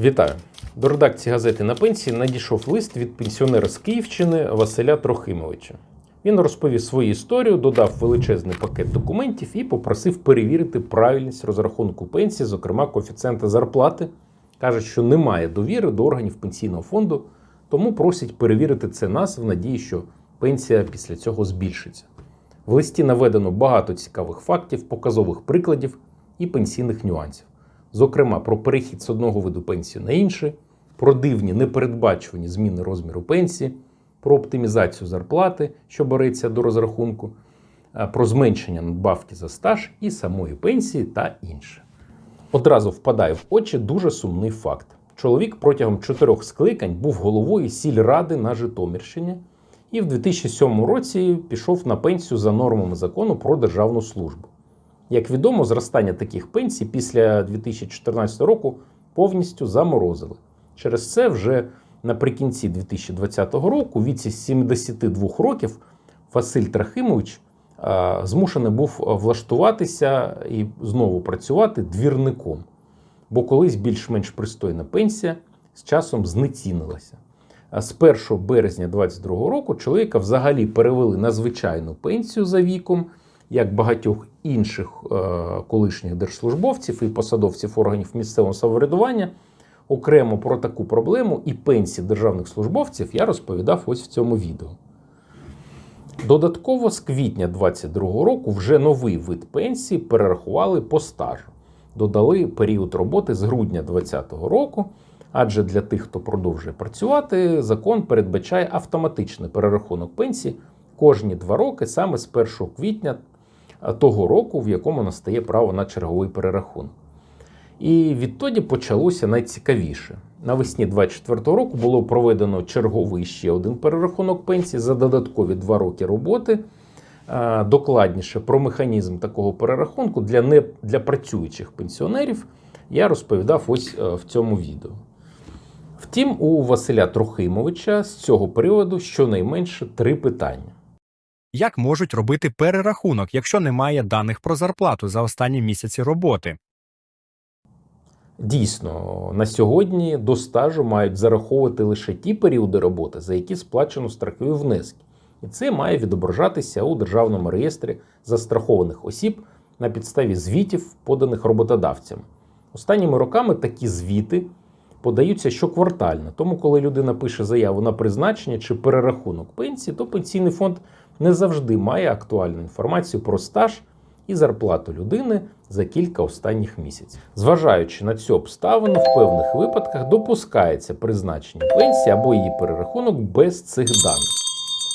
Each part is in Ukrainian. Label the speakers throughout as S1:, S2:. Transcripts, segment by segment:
S1: Вітаю! До редакції газети на пенсії надійшов лист від пенсіонера з Київщини Василя Трохимовича. Він розповів свою історію, додав величезний пакет документів і попросив перевірити правильність розрахунку пенсії, зокрема коефіцієнта зарплати. Каже, що немає довіри до органів пенсійного фонду, тому просить перевірити це нас в надії, що пенсія після цього збільшиться. В листі наведено багато цікавих фактів, показових прикладів і пенсійних нюансів. Зокрема, про перехід з одного виду пенсії на інший, про дивні непередбачувані зміни розміру пенсії, про оптимізацію зарплати, що береться до розрахунку, про зменшення надбавки за стаж і самої пенсії та інше. Одразу впадає в очі дуже сумний факт. Чоловік протягом чотирьох скликань був головою сільради на Житомирщині і в 2007 році пішов на пенсію за нормами закону про державну службу. Як відомо, зростання таких пенсій після 2014 року повністю заморозили. Через це вже наприкінці 2020 року, у віці 72 років, Василь Трахимович змушений був влаштуватися і знову працювати двірником, бо колись більш-менш пристойна пенсія з часом знецінилася. З 1 березня 2022 року чоловіка взагалі перевели на звичайну пенсію за віком, як багатьох інших е, колишніх держслужбовців і посадовців органів місцевого самоврядування. Окремо про таку проблему і пенсії державних службовців я розповідав ось в цьому відео. Додатково з квітня 2022 року вже новий вид пенсії перерахували по стажу. Додали період роботи з грудня 2020 року, адже для тих, хто продовжує працювати, закон передбачає автоматичний перерахунок пенсії кожні два роки, саме з 1 квітня того року, в якому настає право на черговий перерахунок. І відтоді почалося найцікавіше. Навесні 24 року було проведено черговий ще один перерахунок пенсії за додаткові два роки роботи. Е, Докладніше про механізм такого перерахунку для не для працюючих пенсіонерів я розповідав ось е, в цьому відео. Втім, у Василя Трохимовича з цього приводу щонайменше три питання.
S2: Як можуть робити перерахунок, якщо немає даних про зарплату за останні місяці роботи?
S1: Дійсно, на сьогодні до стажу мають зараховувати лише ті періоди роботи, за які сплачено страхові внески. І це має відображатися у державному реєстрі застрахованих осіб на підставі звітів, поданих роботодавцями. Останніми роками такі звіти подаються щоквартально. Тому, коли людина пише заяву на призначення чи перерахунок пенсії, то пенсійний фонд не завжди має актуальну інформацію про стаж і зарплату людини за кілька останніх місяців. Зважаючи на цю обставину, в певних випадках допускається призначення пенсії або її перерахунок без цих даних.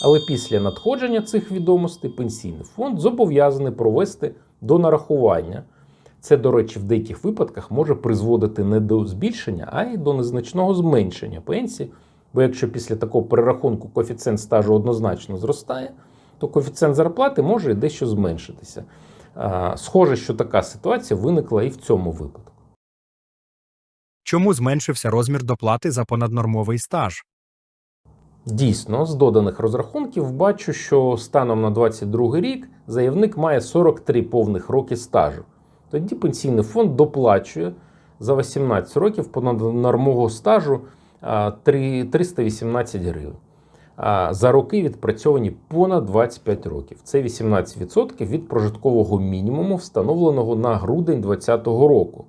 S1: Але після надходження цих відомостей пенсійний фонд зобов'язаний провести до нарахування. Це, до речі, в деяких випадках може призводити не до збільшення, а й до незначного зменшення пенсії. Бо якщо після такого перерахунку коефіцієнт стажу однозначно зростає, то коефіцієнт зарплати може дещо зменшитися. Схоже, що така ситуація виникла і в цьому випадку.
S2: Чому зменшився розмір доплати за понаднормовий стаж?
S1: Дійсно, з доданих розрахунків бачу, що станом на 22 рік заявник має 43 повних роки стажу. Тоді пенсійний фонд доплачує за 18 років понаднормового стажу 318 гривень. За роки відпрацьовані понад 25 років. Це 18% від прожиткового мінімуму, встановленого на грудень 2020 року.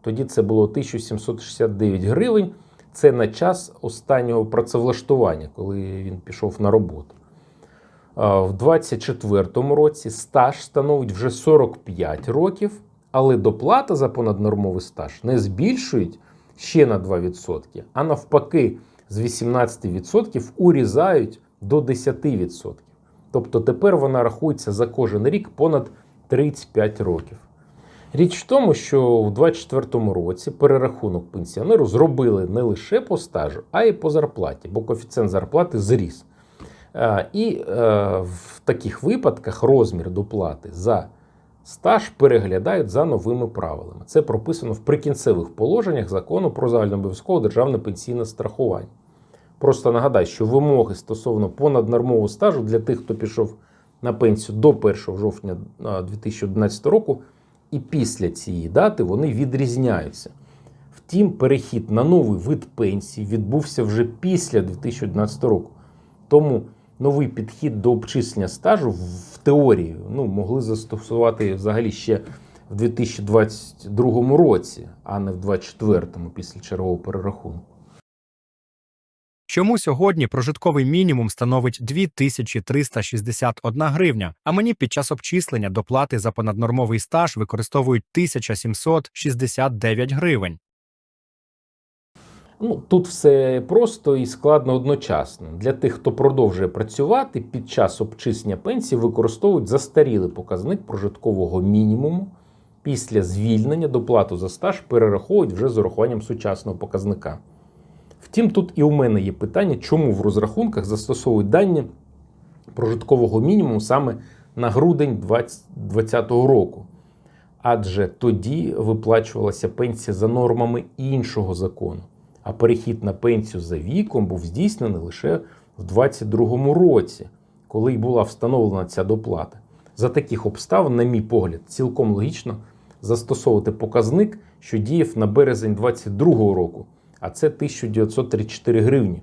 S1: Тоді це було 1769 гривень. Це на час останнього працевлаштування, коли він пішов на роботу. В 2024 році стаж становить вже 45 років, але доплата за понаднормовий стаж не збільшують ще на 2%, а навпаки, з 18% урізають до 10%. Тобто тепер вона рахується за кожен рік понад 35 років. Річ в тому, що у 2024 році перерахунок пенсіонеру зробили не лише по стажу, а й по зарплаті, бо коефіцієнт зарплати зріс. Е, І е, в таких випадках розмір доплати за стаж переглядають за новими правилами. Це прописано в прикінцевих положеннях закону про загальнообов'язкове державне пенсійне страхування. Просто нагадаю, що вимоги стосовно понаднормового стажу для тих, хто пішов на пенсію до 1 жовтня 2011 року, і після цієї дати вони відрізняються. Втім, перехід на новий вид пенсії відбувся вже після 2011 року. Тому новий підхід до обчислення стажу в теорії ну, могли застосувати взагалі ще в 2022 році, а не в 2024 після чергового перерахунку.
S2: Чому сьогодні прожитковий мінімум становить 2361 гривня, а мені під час обчислення доплати за понаднормовий стаж використовують 1769 гривень?
S1: Ну, тут все просто і складно одночасно. Для тих, хто продовжує працювати, під час обчислення пенсії використовують застарілий показник прожиткового мінімуму. Після звільнення доплату за стаж перераховують вже з урахуванням сучасного показника. Втім, тут і у мене є питання, чому в розрахунках застосовують дані прожиткового мінімуму саме на грудень 2020 року. Адже тоді виплачувалася пенсія за нормами іншого закону, а перехід на пенсію за віком був здійснений лише в 2022 році, коли й була встановлена ця доплата. За таких обставин, на мій погляд, цілком логічно застосовувати показник, що діяв на березень 2022 року, а це 1934 гривні,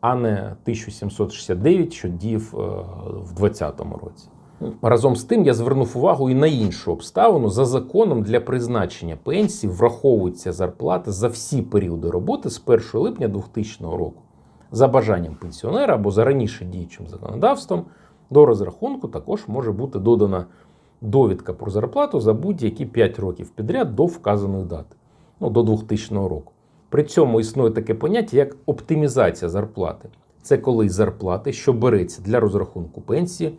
S1: а не 1769, що діяв е, в 2020 році. Разом з тим я звернув увагу і на іншу обставину. За законом для призначення пенсії враховується зарплата за всі періоди роботи з 1 липня 2000 року. За бажанням пенсіонера або за раніше діючим законодавством до розрахунку також може бути додана довідка про зарплату за будь-які 5 років підряд до вказаної дати, ну, до 2000 року. При цьому існує таке поняття, як оптимізація зарплати. Це коли зарплати, що береться для розрахунку пенсії,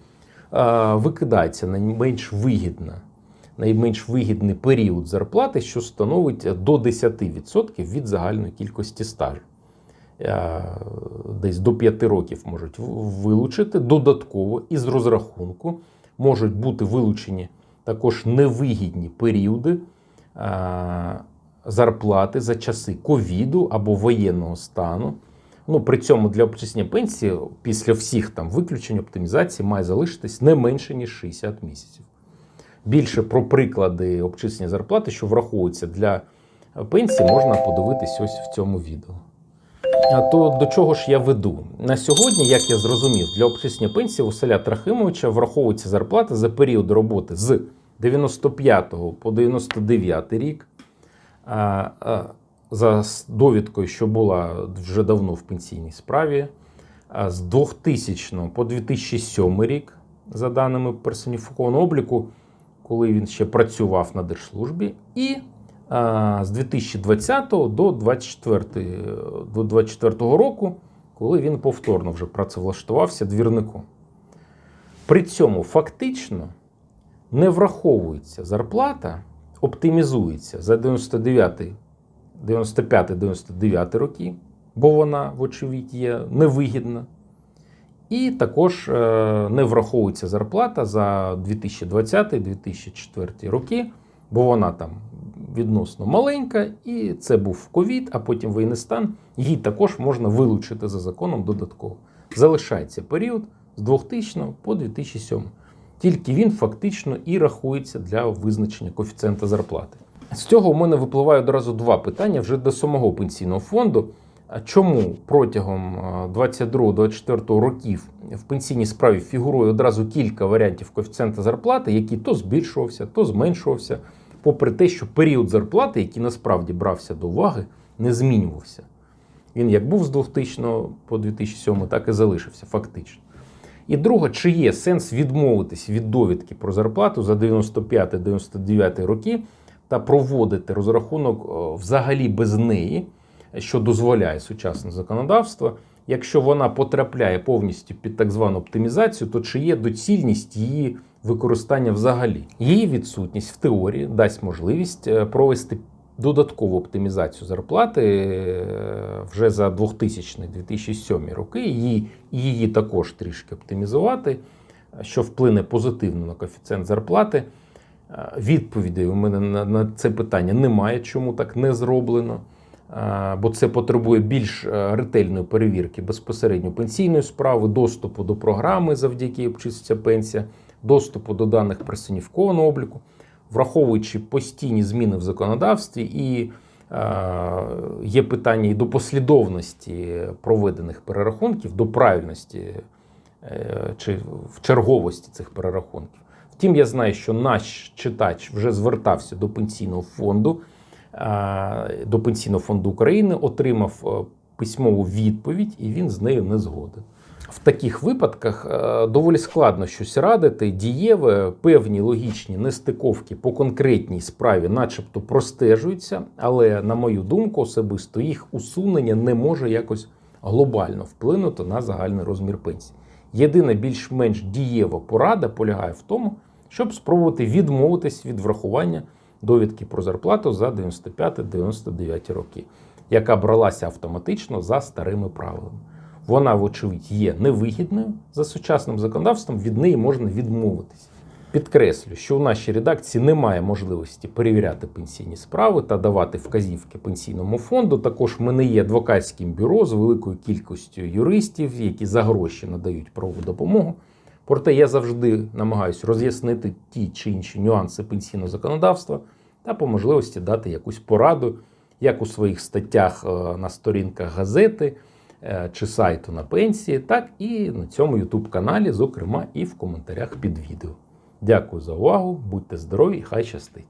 S1: викидається найменш вигідна, найменш вигідний період зарплати, що становить до 10% від загальної кількості стажу. Десь до 5 років можуть вилучити. Додатково із розрахунку можуть бути вилучені також невигідні періоди зарплати за часи ковіду або воєнного стану. Ну, при цьому для обчислення пенсії після всіх там виключень оптимізації має залишитись не менше, ніж 60 місяців. Більше про приклади обчислення зарплати, що враховуються для пенсії, можна подивитись ось в цьому відео. А то до чого ж я веду? На сьогодні, як я зрозумів, для обчислення пенсії Василя Трахимовича враховується зарплата за період роботи з 95 по 99 рік. За довідкою, що була вже давно в пенсійній справі, з 2000 по 2007 рік, за даними персоніфікованого обліку, коли він ще працював на держслужбі, і з 2020 до 24, до 24 року, коли він повторно вже працевлаштувався двірником. При цьому фактично не враховується зарплата, оптимізується за 99 95-99 роки, бо вона, вочевидь, є невигідна. І також е, не враховується зарплата за 2020-2004 роки, бо вона там відносно маленька, і це був ковід, а потім воєнний стан. Її також можна вилучити за законом додатково. Залишається період з 2000 по 2007. Тільки він фактично і рахується для визначення коефіцієнта зарплати. З цього у мене випливає одразу два питання вже до самого пенсійного фонду. А Чому протягом 22-24 років в пенсійній справі фігурує одразу кілька варіантів коефіцієнта зарплати, який то збільшувався, то зменшувався, попри те, що період зарплати, який насправді брався до уваги, не змінювався. Він як був з 2000 по 2007, так і залишився фактично. І друге, чи є сенс відмовитись від довідки про зарплату за 95-99 роки та проводити розрахунок взагалі без неї, що дозволяє сучасне законодавство. Якщо вона потрапляє повністю під так звану оптимізацію, то чи є доцільність її використання взагалі? Її відсутність в теорії дасть можливість е, провести додаткову оптимізацію зарплати е, вже за 2000-2007 роки. Її, її також трішки оптимізувати, що вплине позитивно на коефіцієнт зарплати. Е, Відповідей у мене на, це питання немає, чому так не зроблено. Е, Бо це потребує більш ретельної перевірки безпосередньо пенсійної справи, доступу до програми, завдяки якій обчислюється пенсія, доступу до даних персоніфікованого обліку, враховуючи постійні зміни в законодавстві і Е, Є питання і до послідовності проведених перерахунків, до правильності е, чи в черговості цих перерахунків. Втім, я знаю, що наш читач вже звертався до пенсійного фонду, е, до Пенсійного фонду України, отримав письмову відповідь, і він з нею не згоден. В таких випадках е, доволі складно щось радити. Дієве, певні логічні нестиковки по конкретній справі, начебто, простежуються, але, на мою думку, особисто їх усунення не може якось глобально вплинути на загальний розмір пенсії. Єдина більш-менш дієва порада полягає в тому, щоб спробувати відмовитись від врахування довідки про зарплату за 95-99 роки, яка бралася автоматично за старими правилами. Вона, вочевидь, є невигідною за сучасним законодавством, від неї можна відмовитись. Підкреслю, що в нашій редакції немає можливості перевіряти пенсійні справи та давати вказівки пенсійному фонду. Також ми не є адвокатським бюро з великою кількістю юристів, які за гроші надають правову допомогу. Проте я завжди намагаюся роз'яснити ті чи інші нюанси пенсійного законодавства та по можливості дати якусь пораду, як у своїх статтях е, на сторінках газети чи сайту на пенсії, так і на цьому YouTube каналі, зокрема і в коментарях під відео. Дякую за увагу, будьте здорові і хай щастить!